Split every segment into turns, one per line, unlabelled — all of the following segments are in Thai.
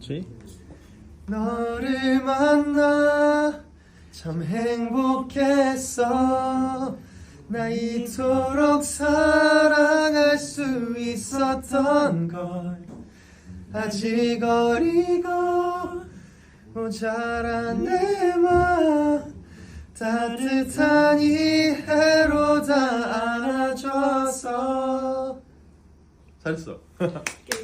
three.
너를 만나 참 행복했어 나 이토록 사랑할 수 있었던 걸 아직 어리고 모자란 내맘 따뜻한 이해로 다 안아줘서 잘했어.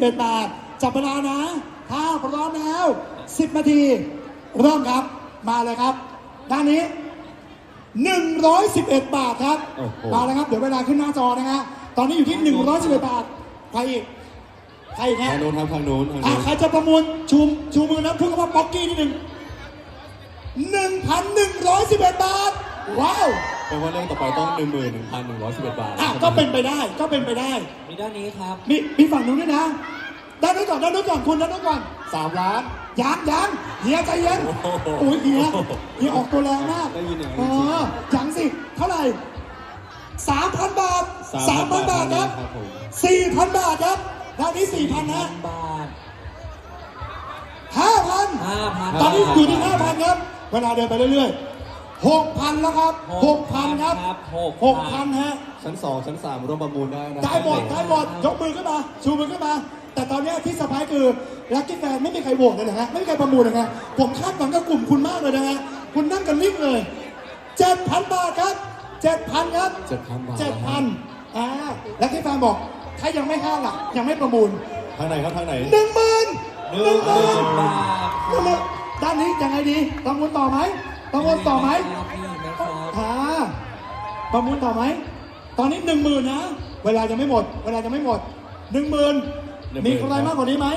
11บาทจับเวลานะ ถ้าพร้อมแล้ว 10นาทีเริ่มครับ มาเลยครับ ด้านนี้ 111 บาทครับมาเลยครับ เดี๋ยวเวลาขึ้นหน้าจอนะฮะตอนนี้อยู่ที่ 111 บาท ใครอีก ใครอีกฮะ
ทางโน้นครับทางโน้นทาง
อะ
โน้น
ใครจะประมูลชูมชูมือนะพูดคำว่าป๊อกกี้นิดหนึ่ง1,111 บาท ว้าว
แปลว่าเรื่องต่อไปต้องหนึ่งหมื่นหนึ่งพันหนึ่งร้อยสิบเอ็ดบาท
อะก็เป็นไปได้ก็เป็นไปได้
มีด้านนี้ครับ
มีมีฝั่งนู้นด้วยนะ ด้านนู้นก่อนด้านนู้นก่อนคุณด้านนู้นก่อนสามล้าน ยังยังเฮียใจเย็นโอ้ยเฮียเฮียออกตัวแรงมาก
ได้ยินอย่าง
เอ
นี้น
อยังสิ เท่าไหร่สามพันบาทสามพันบาทครับ
ครับผม
สี่พันบาทครับด้านนี้สี่พันนะ
บาท
ห้าพัน
5,000
ตอนนี้อยู่ที่ห้าพันครับ เวลาเดินไปเรื่อยๆหกพันแล้วครับหกพันครับ
6,000
หกพันฮะ
ชั้นสองชั้นสามร่วมประมูลได้นะ
ได้หมดได้หมดยกมือขึ้นมาชูมือขึ้นมา แต่ตอนเนี้ยที่สบายคือลักกี้แฟนไม่มีใครโหวตเลยนะฮะไม่มีใครประมูลเลยนะผมคาดหวังกับกลุ่มคุณมากเลยนะฮะคุณนั่งกันนิ่งเลยเจ็ดพันบาทครับเจ็ดพันครับ
เจ็ดพันบาท
เจ็ดพันอ่าลักกี้แฟนบอกถ้ายังไม่ห้าหลักยังไม่ประมูล
ทางไหนครับทางไหน
หนึ่งหมื่นหนึ่งหมื่น
บาท
หนึ่งหมื่นด้านนี้ยังไงดีประมูลต่อไหมประมูลต่อไหม
มีไหมครับ
อ่าประมูลต่อไหมตอนนี้หนึ่งหมื่นนะ เวลายังไม่หมด เวลายังไม่หมดหนึ่งหมื่น
10,000
มีใครมากกว่านี้ไหม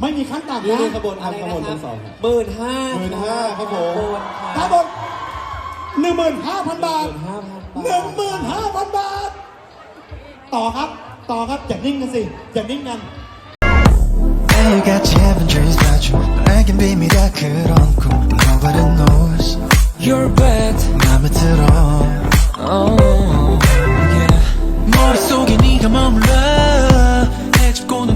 ไม่มีขั้นต่ำ
นี่
นะ
นี่ขบวนครับขบวนชั้นสองครับ
หมื่นห้า
15,000ครับผม
ถ้าหมดหนึ่งหมื่นห้าพันบาท
ห้าพันบาท
หนึ่งหมื่นห้าพันบาท ต่อครับ ต่อครับ อย่านิ่งกันสิ อย่านิ่งกัน
매일같이 having dreams about you 알긴 비밀이야 그런 꿈 Nobody knows
You're bad
맘에 들어
oh yeah
머릿속에 네가 머물러 해집고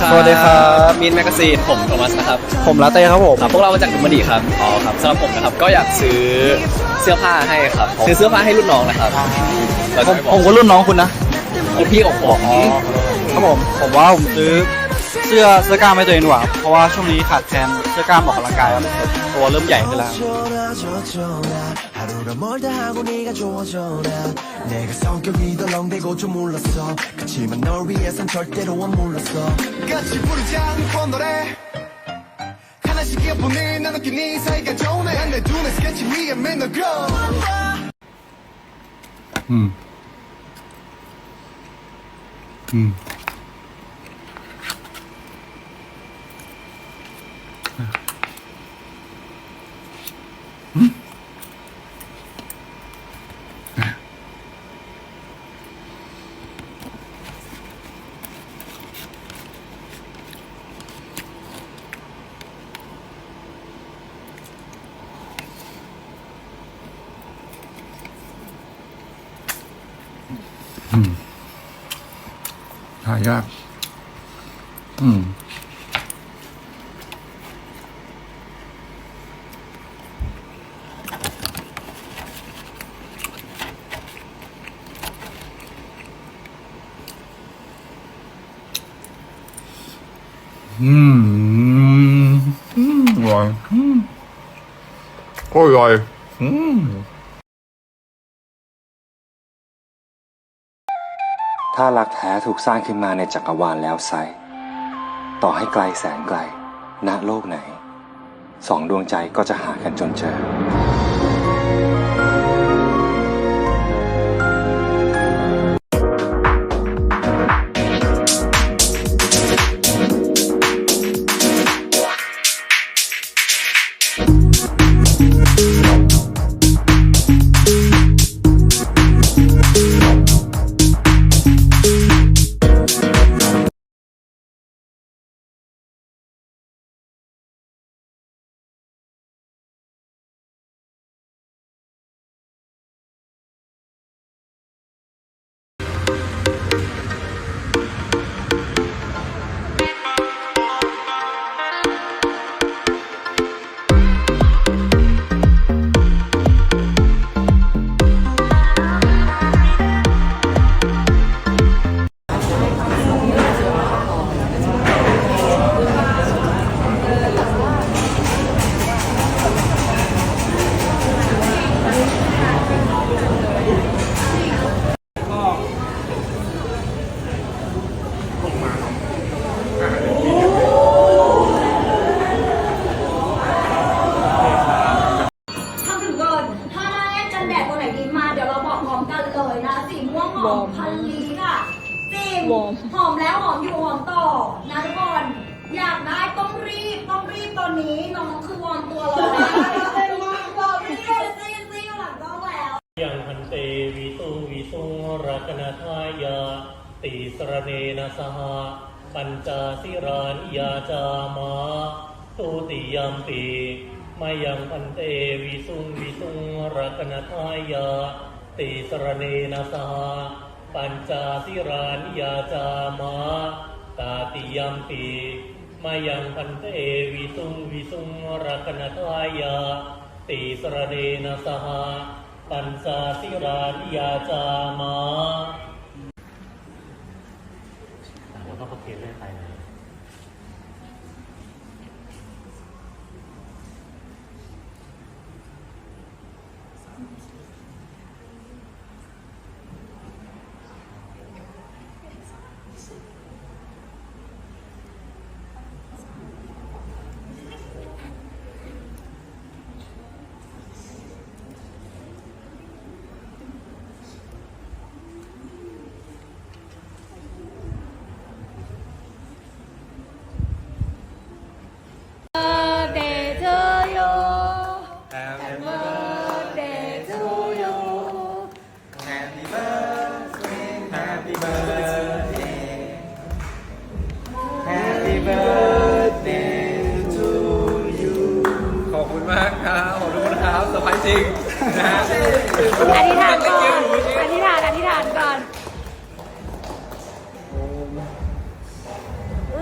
ครับ
สวัสดีครับ
มินแมกซีนผมโทมัสนะครับ
ผมลาเต้ครับผม
ครับพวกเรามาจากดุมดีครับอ๋อครับสำหรับผมนะครับก็อยากซื้อเสื้อผ้าให้ครับซื้อเสื้อผ้าให้รุ่นน้องนะครับแล้ว
ผม
จะ
ผมก็รุ่นน้องคุณนะ
รุ่นพี่ของผม
ครับผมผมว่าผมซื้อ เสื้อเสื้อกล้ามให้ตัวเองหรอเพราะว่าช่วงนี้ขาดแคลนเสื้อกล้ามออกกำลังกายครับตัวเริ่มใหญ่ขึ้นแล้ว
อืมอืม หายากอืมอืม
ถูกสร้างขึ้นมาในจักรวาลแล้วไซต่อให้ไกลแสนไกล ณโลกไหน สองดวงใจก็จะหากันจนเจ
อ
สิรานิยาจามาตุติยมปีมายังพันเตวิสุงวิสุงรักนทายาติสรเนนะสหปัญจสิรานิยาจามาตาติยมปีมายังพันเตวิสุงวิสุงรักนทายาติสรเนนะสหปัญจสิรานิยาจามา
จริงนะฮะ
อธิษฐานก่อนอธิษฐานอธิษฐานก่อน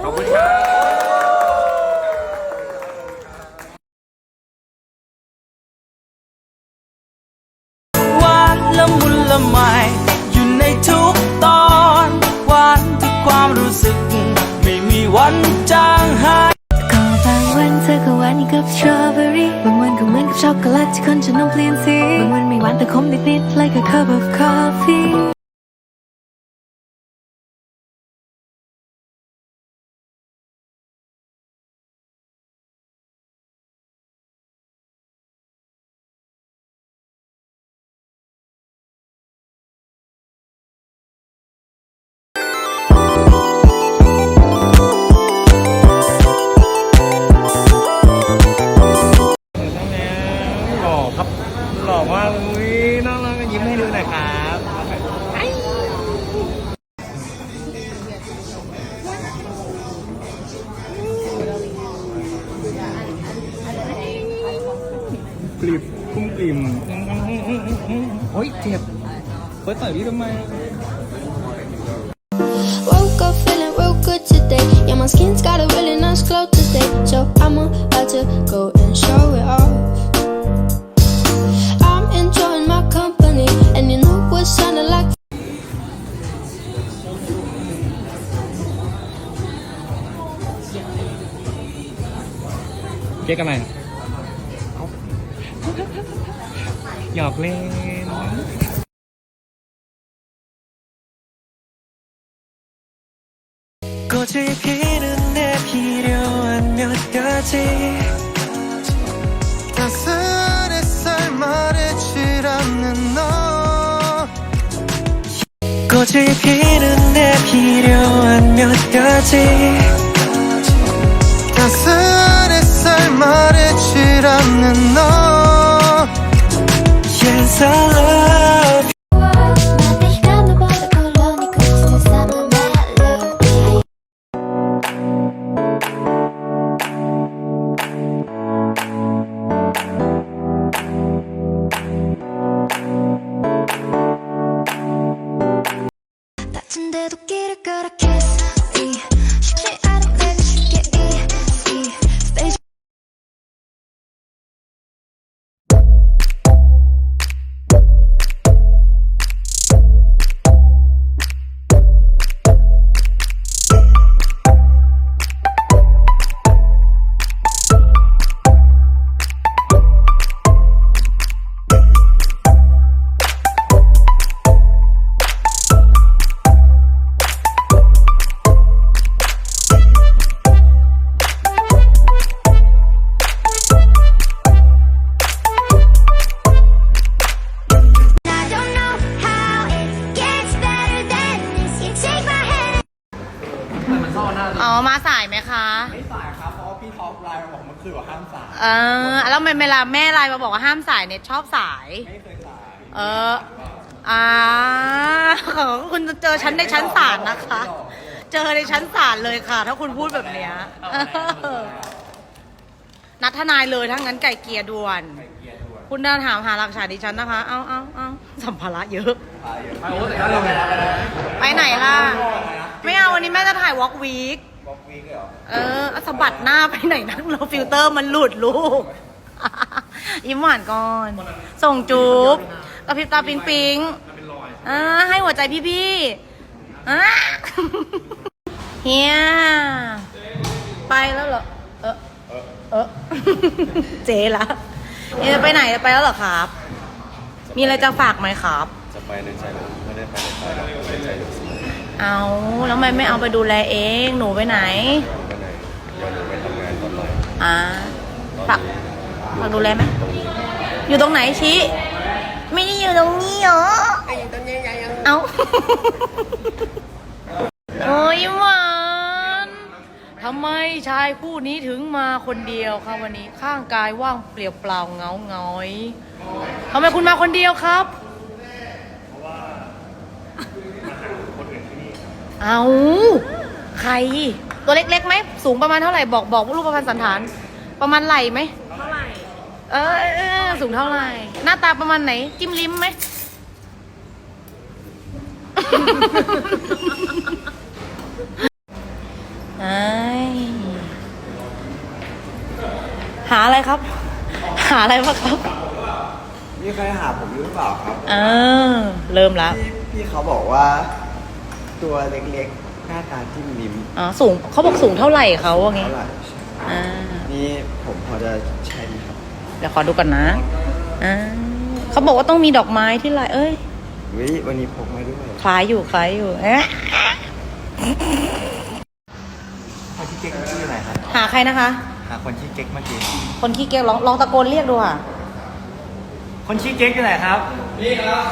ข
อบคุณครับ
หวานละมุนละไมอยู่ในทุกตอนหวานทุกความรู้สึก ไม่มีวันจางหาย
ก็บางวันเธอก็หวานอย่างกับสตรอเบอรี่ ช็อกโกแลตที่คนจะนมเปลี่ยนสีบางวันไม่หวานแต่ขมนิดๆ like a cup of coffee
กลิบพุ่งกลิ่มโอ้ยเจ็บเฟิร์สต่อยพี่ทำไม
Woke up feeling real good today. Yeah, my skin's got a really nice glow today. So I'm about to go and show it off. I'm enjoying my company, and you know what sounded like.
เก๊กกันไห Speaking of clean.
꽃을 피는 데 필요한 몇 가지.
가슴 햇살 말해질 않는 너.
꽃을 피는 데 필요한 몇 가지.
가슴 햇살 말해질 않는 너.
Yes I
ลา
แม่ไลน์มาบอกว่าห้ามสายเน็ตชอบสาย
ไม่เคยสาย
เอออ่าคุณจะเจอฉันในชั้นศาลนะคะ เจอในชั้นศาลเลยค่ะ ถ้าคุณพูดแบบเนี้ยเออนัดทนายเลยถ้างั้นไก่เกลียด่วนคุณเดินถามหาหลักฐานดิฉันนะคะ เอาเอาเอาสัมภาระเยอะไปไหนล่ะ ไม่เอาวันนี้แม่จะถ่ายวอล์กวีคเออเอาสะบัดหน้าไปไหนนักเราฟิลเตอร์มันหลุดลูก ยิ้มหวานก่อน ส่งจูบกระพริบตาปิงปิงอ่าให้หัวใจพี่พี่ๆอ่าเฮียไปแล้วเหรอ เออเออเจ๊ละเฮียจะไปไหนจะไปแล้วเหรอครับ มีอะไรจะฝากไหมครับ
จะไปในใจหรือไม่ได้ไปในใจหรอกในใจหรือสิ
เอาแล้วทำไมไม่เอาไปดูแลเอง หนูไปไหน
ไปไหนเดี๋ยวหนูไปทำงานตอนไหน
อ่าฝาก ฝากดูแลไหมอยู่ตรงไหนชี้ไม่ได้อยู่ตรงนี้เหรอเอาโอ้ยหวานทำไมชายคู่นี้ถึงมาคนเดียวครับวันนี้ข้างกายว่างเปลี่ยวเปล่าเหงาหงอยทำไมคุณมาคนเดียวครับเอาใคร ตัวเล็กๆไหมสูงประมาณเท่าไหร่บอกบอกรูปประพันธ์สันฐาน ประมาณไหล่ไหม เออสูงเท่าไหร่ หน้าตาประมาณไหน จิ้มลิ้มไหม ไอหาอะไรครับ หาอะไรวะครับ
นี่ใครหาผมหรือเปล่าครับ เอ
อ เริ่มแล้ว
พี่เขาบอกว่า ตัวเล็กๆ หน้าตาจิ้มลิ้ม
อ๋อ สูงเขาบอกสูงเท่าไหร่เขาว่าไง
นี่ผมพอจะ
เดี๋ยวขอดูก่อนนะอ่าเขาบอกว่าต้องมีดอกไม้ที่ลายเอ้ย
วิวันนี้พกมาด้วย
คล้ายอยู่คล้ายอยู่เอ๊ะ
คนที่เก๊กเมื่อกี้อยู่ไหนครับ
หาใครนะคะ
หาคนที่เก๊กเมื่อกี้
คนขี้เกียจลองลองตะโกนเรียกดูค่ะ
คนชี้เก๊กอยู่ไหนครับนี่ครับ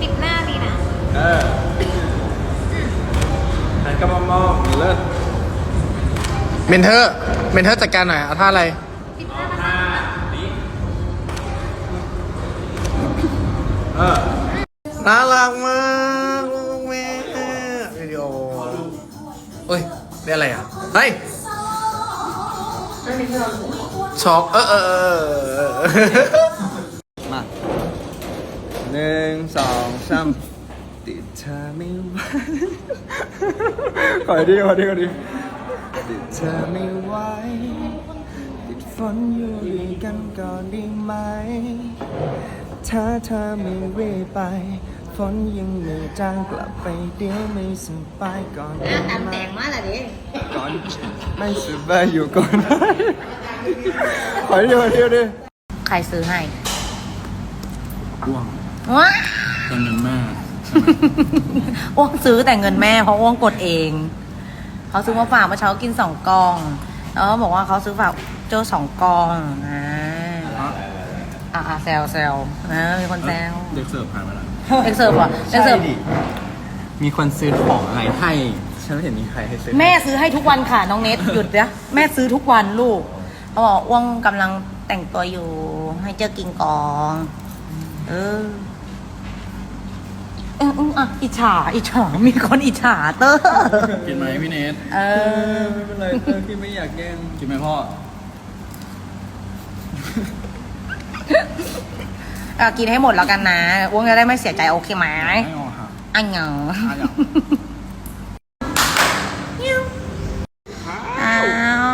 ปิดหน้าดีนะ
เออหันกลับมามองเลิศเมนเทอร์เมนเทอร์จัดการหน่อยเอาท่าอะไรน่ารักมากลูกแม่วิดีโอเอ้ยได้อะไรอะเฮ้ยช็อกเออเออเออออ
มาหนึ่งสองสามติดเธอไม่ไหว
ขอดีขอดีขอ
ดี เธอไม่ไหวติดฝนอยู่ด้วยกันก่อนได้ไหม ถ้าเธอไม่รีบไป ฝนยังไม่จางกลับไปเดี๋ยวไม่สบายก่อนได้ไหม
แต่งมาละดิ
ก่อนไม่สบายอยู่ก่อน
ขอดีขอดีขอดี
ใครซื้อให้
อ้วง
ว้า
เป็นเงินแม่
อ้วงซื้อแต่เงินแม่เพราะอ้วงกดเอง เขาซื้อมาฝากเมื่อเช้ากินสองกล่อง แล้วก็บอกว่าเขาซื้อฝากเจ้าสองกล่องอ่าอ่าอ่าแซวแซวนะมีคนแซว
เด็กเสิร์ฟผ่านมาแล้ว
เด็กเสิร์ฟเหรอเด็กเสิร์ฟ
มีคนซื้อของอะไรให้ฉันไม่เห็นมีใครให้ซื้อ
แม่ซื้อให้ทุกวันค่ะน้องเนทหยุดนะแม่ซื้อทุกวันลูกเขาบอกอ้วงกำลังแต่งตัวอยู่ ให้เจอกินกอง เออ เอออืมอะอิจฉาอิจฉามีคนอิจฉาเตอร์
กินไหมพี่เนท
เออ
ไม่เป็นไรเออพี่ไม่อยากแกล้งกินไหมพ่อ
เออกินให้หมดแล้วกันนะอ้วงจะได้ไม่เสียใจโอเคไหม
ไม่เอาค่ะ
อันเหงา
อันเหงา
อ้า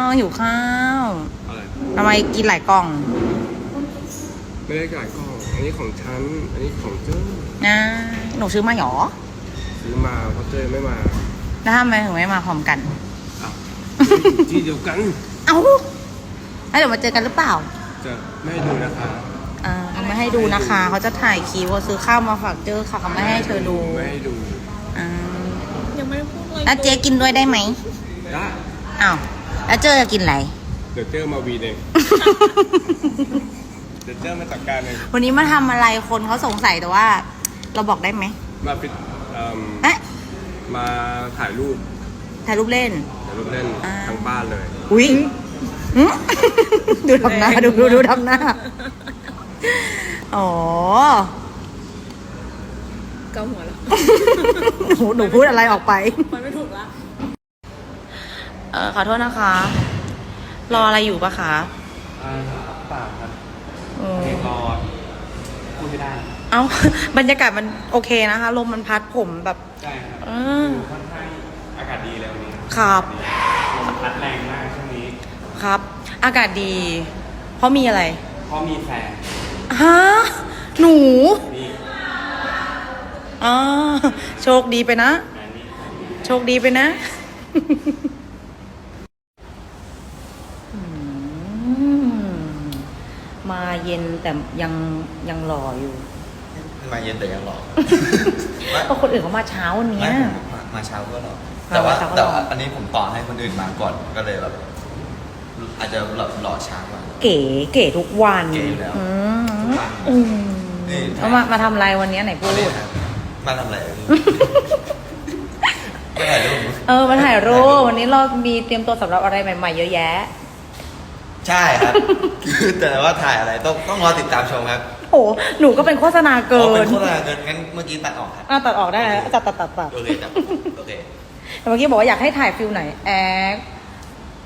วหิวข้าว
อะไร
ทำไมกินหลายกล่อง
ไม่ได้จ่ายกล้องอันนี้ของฉัน อันนี้ของเจ้า
นะหนูซื้อมาหรอ
ซื้อมาเพราะเจ้าไม่มา
แล้วทำไมถึงไม่มาพร้อมกัน
ที่เดียวกัน
เอ้าแล้วเดี๋ยวมาเจอกันหรือเปล่า
จะไม่ให้ดูนะคะ
อ่าเขาไม่ให้ดูนะคะ เขาจะถ่ายคลิปว่าซื้อข้าวมาฝากเจอค่ะเขาไม่ให้เธอดู
ไม่ให้ดู
อ่า
ยังไม่พูดเลย
แล้วเจ๊กินด้วยได้ไหม
ได้
อ้าวแล้วเจอจะกินอะไร
เดี๋ยวเจ้ามาวีนเองเดี๋ยวเจ้ามาจัดการเอง
วันนี้มาทำอะไรคนเขาสงสัยแต่ว่า เราบอกได้ไหม
มาฟิตเอิ่ม
เอ๊ะ
มาถ่ายรูป
ถ่ายรูปเล่น
ถ่ายรูปเล่น
อ่า
ทั้งบ้านเลย
อุ้ยหึ ดูทำหน้าดูดูดูทำหน้า อ๋อ
เกาหัวแล้ว
หนูหนูพูดอะไรออกไป
มันไม่ถูกละ
เออขอโทษนะคะ รออะไรอยู่ปะคะ
เปล่าครับ
อืม
รอพูดไม่ได้
เอ้าบรรยากาศมันโอเคนะคะ ลมมันพัดผมแบบ
ใช่ครับ
เออ
ค่อนข้างอากาศดีแล้ววันนี้
ครับ
ลมพัดแรงมากช่วงนี้
ครับ อากาศดี เพราะมีอะไร
เพราะมีแฟน
ฮะหนู
นี่
อ่าโชคดีไปนะโชคดีไปนะอืมมาเย็นแต่ยังยังรออยู่
มาเย็นแต่ยังหรอ
เพราะคนอื่นเขามาเช้าวันเนี้ย
ไม่ผมมามาเช้าก็หรอแต่ว่า
มาเช้าก็หรอ
แต่ว่าอันนี้ผมต่อให้คนอื่นมาก่อนก็เลยแบบอาจจะหล่อหล่อช้ากว่า
เก๋เก๋ทุกวัน
เก๋อยู่แล้ว
อืม
ทุกวัน
อืม
นี่
เอามามาทำอะไรวันเนี้ยไหนพูด
มาทำอะไรอะพี่ ไม่ถ่ายรูป
เออมาถ่ายรูปวันนี้เรามีเตรียมตัวสำหรับอะไรใหม่ ๆ เยอะแยะ
ใช่ครับ คือแต่ว่าถ่ายอะไรต้องต้องรอติดตามชมครับ
โอ้หนูก็เป็นโฆษณาเกิ
อ๋อเป็น นโฆษณาเกินงั้นเมื่อกี้ตัดออกครับ
อะตัดออกได้แล้วตัดตัดตัดตัด
โอเคจับโอเค
แต่เมื่อกี้บอกว่าอยากให้ถ่ายฟิลไหนแอค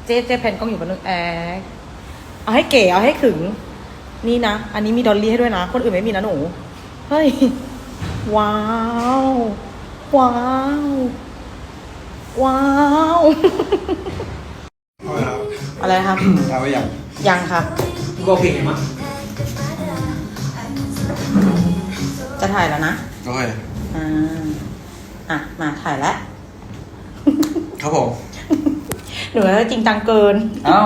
เจ๊เจ๊เพนกล้องอยู่บนนึงแอคเอาให้เก๋เอาให้ขึง นี่นะ อันนี้มีดอลลี่ให้ด้วยนะ คนอื่นไม่มีนะหนู เฮ้ย ว้าว ว้าว ว้าว
อ
อะไรนะครับ
ถ่ายไว้ยัง
ยังครับ
บอกเพลงไงมั้ง
จะถ่ายแล้วนะ
โอเค
อ่าอะ มาถ่ายแล้ว
ครับผม
หนูว่าจริงจังเกิน
เอ้า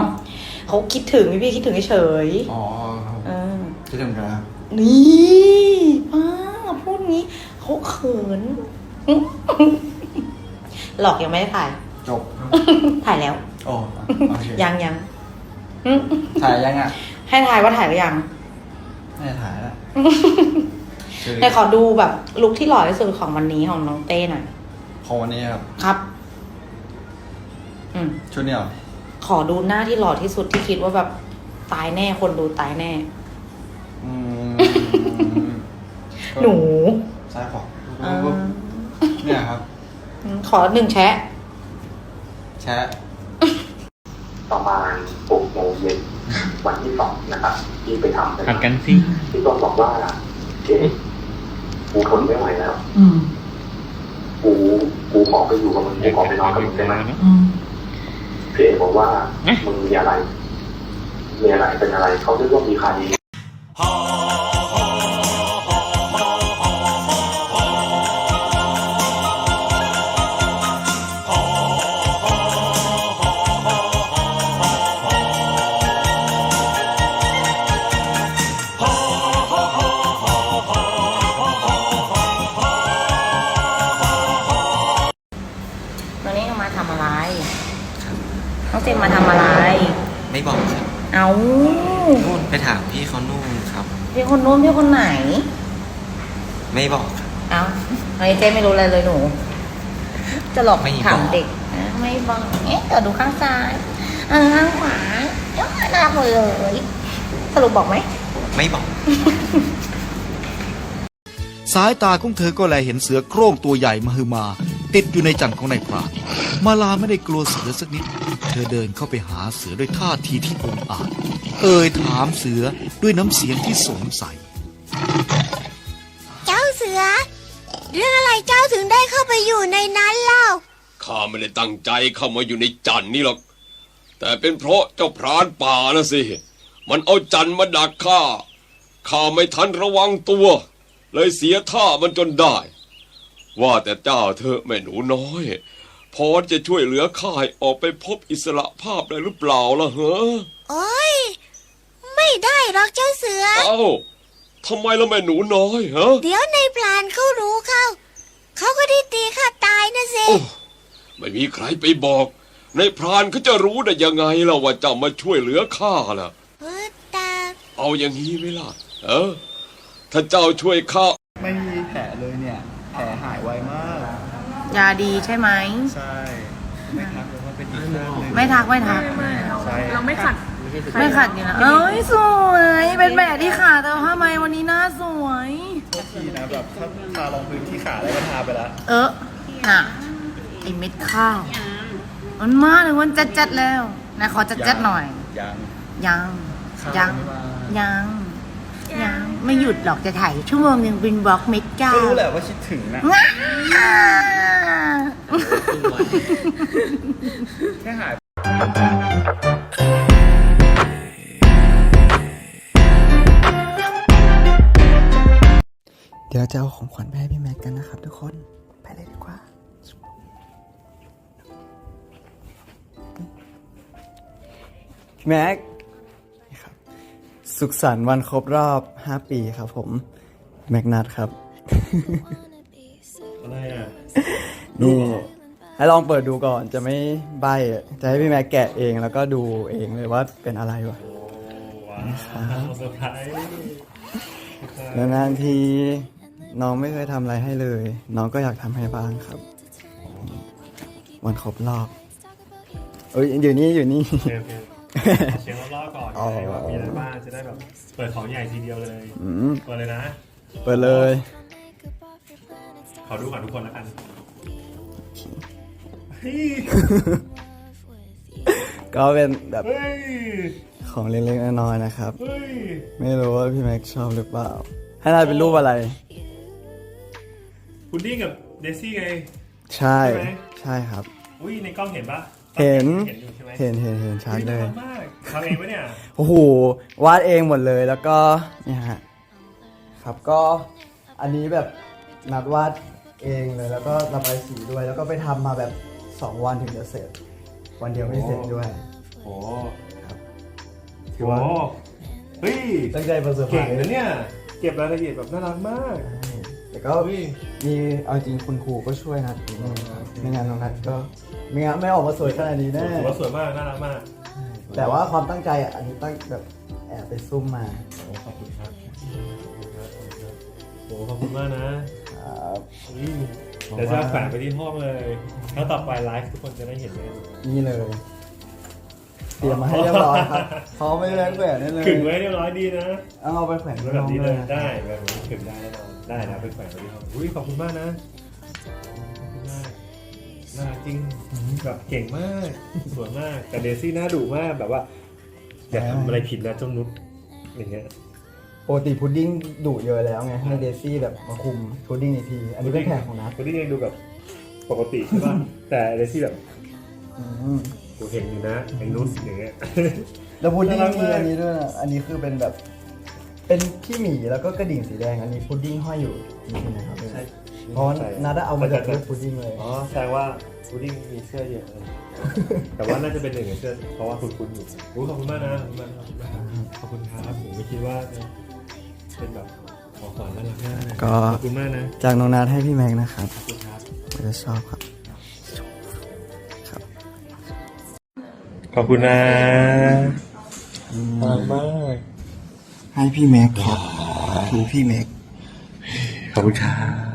เขาคิดถึงพี่พี่คิดถึงเฉย
อ๋อครับ
ๆเออ
จะทำกันครับ
นี่ป้าพูดงี้เขาเขิน หลอกยังไม่ได้ถ่าย
จบ
ถ่ายแล้ว
โอ้โอเค
ยังยัง
ถ่ายยังอะ
ให้ถ่ายว่าถ่ายหรือยัง
ไม่ได้ถ่ายแล้ว
แต่ขอดูแบบลุคที่หล่อที่สุดของวันนี้ของน้องเต้หน่อย
ของวันนี้ครับ
ครับ อืม
ชุดนี้เหรอ
ขอดูหน้าที่หล่อที่สุดที่คิดว่าแบบตายแน่คนดูตายแน่
อืม
หนู
ซ้ายขวา
อ่า
เนี่ยครับ
อืมขอหนึ่งแชะ
แชะ
ประมาณหกโมงเย็นวันที่สองนะครับ ที่ไปทำ
หัดกันสิ
พี่ต้นบอกว่าเจ๊ กูทนไม่ไหวแล้ว
อืม
กูกูขอไปอยู่กับมึงกูขอไปนอนกับมึงได้ไหม
อืม
เจ๊บอกว่ามึงมีอะไรมีอะไรเป็นอะไรเขาเรียกว่ามีคดี
นนู้น
พี่ค
นไหน
ไม่บอกครับ
เอาวันนี้เจไม่รู้อะไรเลยหนู จะหลอก
ไม่บอก
ถามเด็กนะไม่บอกเอ๊ะเดี๋ยวดูข้างซ้ายเออข้างขวาเอ๊ะหน้าเลยสรุปบอกไหม
ไม่บอก
สายตาของเธอก็แลเห็นเสือโคร่งตัวใหญ่มหึมา ติดอยู่ในจันทร์ของนายพรานมาลาไม่ได้กลัวเสือสักนิด เธอเดินเข้าไปหาเสือด้วยท่าทีที่องอาจ เอ่ยถามเสือด้วยน้ำเสียงที่สงสัย
เจ้าเสือ เรื่องอะไรเจ้าถึงได้เข้าไปอยู่ในนั้นเล่า
ข้าไม่ได้ตั้งใจเข้ามาอยู่ในจันทร์นี่หรอก แต่เป็นเพราะเจ้าพรานป่านะสิ มันเอาจันทร์มาดักข้า ข้าไม่ทันระวังตัว เลยเสียท่ามันจนได้ ว่าแต่เจ้าเธอะแม่หนูน้อย พอจะช่วยเหลือข้าให้ออกไปพบอิสระภาพได้หรือเปล่าล่ะเหรอ
โอ้ย ไม่ได้หรอกเจ้าเสือ
เอ้าทำไมล่ะแม่หนูน้อยฮะ
เดี๋ยวในพลานเขารู้เข้า เขาก็ได้ตีข้าตายนะสิ
โอ้ไม่มีใครไปบอก ในพรานเขาจะรู้ได้ยังไงล่ะว่าเจ้ามาช่วยเหลือข้าล่ะ
เออแต่
เอาอย่างนี้ไหมล่ะ เออ ถ้าเจ้าช่วยข้า
ไม่มีแผลเลยเนี่ย แผลหายไวมาก
ยาดีใช่ไหม
ใช่ ไม่ทักเลยว่าเป็นอีกเรื่องหนึ่ง
ไม่ทักไม่ทัก
ใช่
เราไม่ขัด ไม่ขัดอยู่นะเอ้ยสวย เป็นแบบที่ขาแต่ทำไมวันนี้หน้าสวย
โทษทีนะแบบถ้าทารองพื้นที่ขาแล้วก็ทาไปแล้ว
เออน่ะไอเม็ดข้าว มันมาเลยวันจัดจัดๆแล้วนะขอจัดจัดๆหน่อย
ยัง
ยัง
ข้าว
ยัง
ไม่มา
ยังยังไม่หยุดหรอกจะถ่ายชั่วโมงหนึ่งบินบล็อกเม็ดเก้า
ก็รู้แหละว่าคิดถึงนะ
ง่า
แค่หาย
เดี๋ยวจะเอาของขวัญไปให้พี่แม็กกันนะครับทุกคน ไปเลยดีกว่า พี่แม็กนี่ครับ สุขสันต์วันครบรอบ 5 ปีครับผม แม็กนัทครับ
อะไรอะ
นี่ให้ลองเปิดดูก่อนจะไม่ใบอะจะให้พี่แม็กแกะเองแล้วก็ดูเองเลยว่าเป็นอะไรวะ
ว้าวเซอร์ไพรส์
นานๆที น้องไม่เคยทำอะไรให้เลย น้องก็อยากทำให้บ้างครับ วันครบรอบ เอ้ยอยู่นี่อยู่นี่
โอเคโอเคเสียงรอบๆก่อน
อ๋อ
ไงว่ามีอะไรบ้างจะได้แบบเปิดของใหญ่ทีเดียวเลย
อืม
เปิดเลยนะ
เปิดเลย
ขอดูก่อนทุกคนแล้วกันเฮ้ย
ก็เป็นแบบ
เฮ้ย
ของเล็กๆน้อยๆนะครับ
เฮ้ย
ไม่รู้ว่าพี่แม็กชอบหรือเปล่า ให้นายเป็นรูปอะไร
พุดดิ้งกับเดซี่ไง
ใช่
ใช่ไหม
ใช่ครับ
อุ้ยในกล้องเห็นปะต
เห็น
เห็นอยู่ใช่ไหม
เห็นเห็นเห็นชัดเลย
น่ารักมากทำเองปะเนี่ย
โอ้โห วาดเองหมดเลยแล้วก็เนี่ยฮะครับก็อันนี้แบบนัดวาดเองเลยแล้วก็ระบายสีด้วย แล้วก็ไปทำมาแบบ 2 วันถึงจะเสร็จ วันเดียวไม่เสร็จด้วย
โอ้
ถือว่า
โอ้เฮ้ย
ตั้งใจประสบ
เก่งนะเนี่ย เก็บรายละเอียดแบบน่ารักมาก
แต่ก็มีเอาจริงคุณครูก็ช่วยนัดนิดนึงครับไม่งั้นน้องนัดก็ไม่งั้นไม่ออกมาสวยขนาดนี้แน่
ถือว่าสวยมากน่ารักมาก
แต่ว่าความตั้งใจอะอันนี้ตั้งแบบแอบไปซุ่มมา
โอ้ขอบคุณครับโอ้ขอบคุณมากนะครับอืมเดี๋ยวจะแฝงไปที่ห้องเลย แล้วต่อไปไลฟ์ทุกคนจะได้เห็นเลย
นี่เลย เตรียมมาให้เรียบร้อยครับเขาไม่แรงแหวนได้เลย
ขึงไว้เรียบร้อยดีนะ
เอาไปแขวน
แล้ว
ที่
แบบ
ห้อง
นี้
เล
เลยยได้แบบนี้ขึงได้แน่นอนได้นะไปแขวนไว้ที่ห้องอุ้ยขอบคุณมากนะขอบคุณมากน่ารักจริงแบบเก่งมากสวยมากแต่เดซี่น่าดุมากแบบว่าอย่าทำอะไรผิดนะเจ้านุชอย่างเงี้ย
ปกติพุดดิ้งดุเยอะแล้วไงให้เดซี่แบบมาคุมพุดดิ้งอีกทีอันนี้เป็นแผนของนัด
พุดดิ้งยังดูแบบปกติใช่ป่ะแต่เดซี่แบบ
อืม
กูเห็นอยู่นะไอ้นุชอย่างเงี้ย
แล้วพุดดิ้ง
น่ารัก
มี
มาก
อันนี้ด้วยนะอันนี้คือเป็นแบบ เป็นพี่หมีแล้วก็กระดิ่งสีแดง อันนี้พุดดิ้งห้อยอยู่จริงๆนะครับเพราะว่านัดเอามาจากเรื่องพุดดิ้งเลย
อ๋อแสดงว่าพุดดิ้งมีเสื้อเยอะเลยแต่ว่าน่าจะเป็นหนึ่งในเสื้อเพราะว่าคุณคุณอยู่อุ้ยขอบคุณมากนะขอบคุณมากขอบคุณครับผมไม่คิดว่าเป็นแบบของขวัญน่ารักมาก
ก็
ขอบคุณมากนะ
จากน้องนัดให้พี่แม็กซ์นะครับ
ขอบคุณครับ
ผมจะชอบครับ
ขอบคุณนะน่ารักมาก
ให้พี่แม็กซ์ครับคือพี่แม็กซ์
ขอบคุณครับ